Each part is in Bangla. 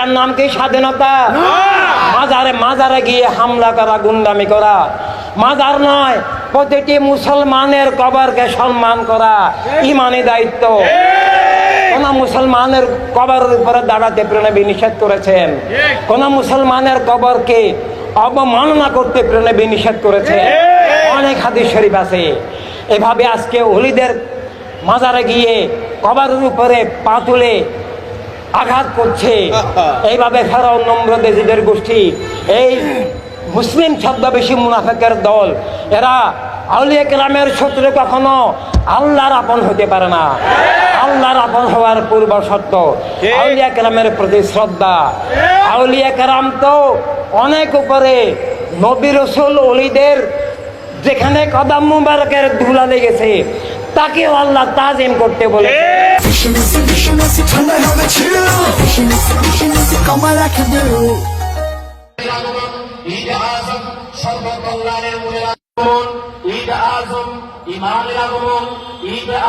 এটার নাম কি? স্বাধীনতা? মাজারে মাজারে গিয়ে হামলা করা গুন্ডামি করা। মাজার নয় প্রতিটি মুসলমানের কবরকে সম্মান করা। ইমানি দায়িত্ব। কোন মুসলমানের কবরের উপরে দাঁড়াতে প্রণবী নিষেধ করেছেন? কোন মুসলমানের কবরকে অবমাননা করতে প্রণবী নিষেধ করেছেন? অনেক হাদিস শরীফ আছে। এভাবে আজকে হলিদের মাজারে গিয়ে কবরের উপরে পা তুলে আঘাত করছে। এইভাবে ফেরাও নম্রদেশীদের গোষ্ঠী এই মুসলিম ছদ্মবেশী মুনাফেকের দল এরা আউলিয়া কেরামের শত্রু কখনো আল্লাহর আপন হতে পারে না। আল্লাহর আপন হওয়ার পূর্ব শর্ত আউলিয়া কেরামের প্রতি শ্রদ্ধা। আউলিয়া কেরাম তো অনেক উপরে নবী রসুল অলিদের যেখানে কদম মুবারকের ধুলা লেগেছে তাকেও আল্লাহ তাজিম করতে বলে Missionary, missionary, turn the helmet chill. Missionary, missionary, come on, I do.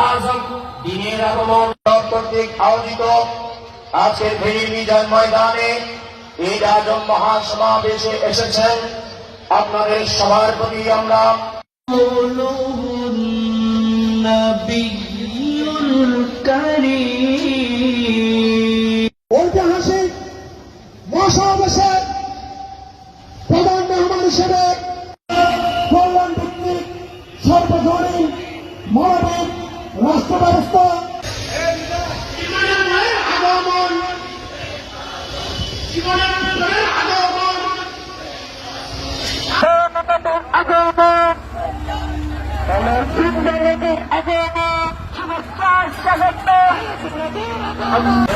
আজম দিনের আগমন কর্তৃক আয়োজিত আজকের ভেড়ি মিজান ময়দানে ঈদ আজম মহাসমাবেশে এসেছেন আপনাদের সবার প্রতি আমরা ঐতিহাসিক মহাসমাবেশে প্রধান মেহমান হিসেবে কল্যাণ ভিত্তিক সর্বজনীন মানবিক রাষ্ট্র ব্যবস্থা আগমন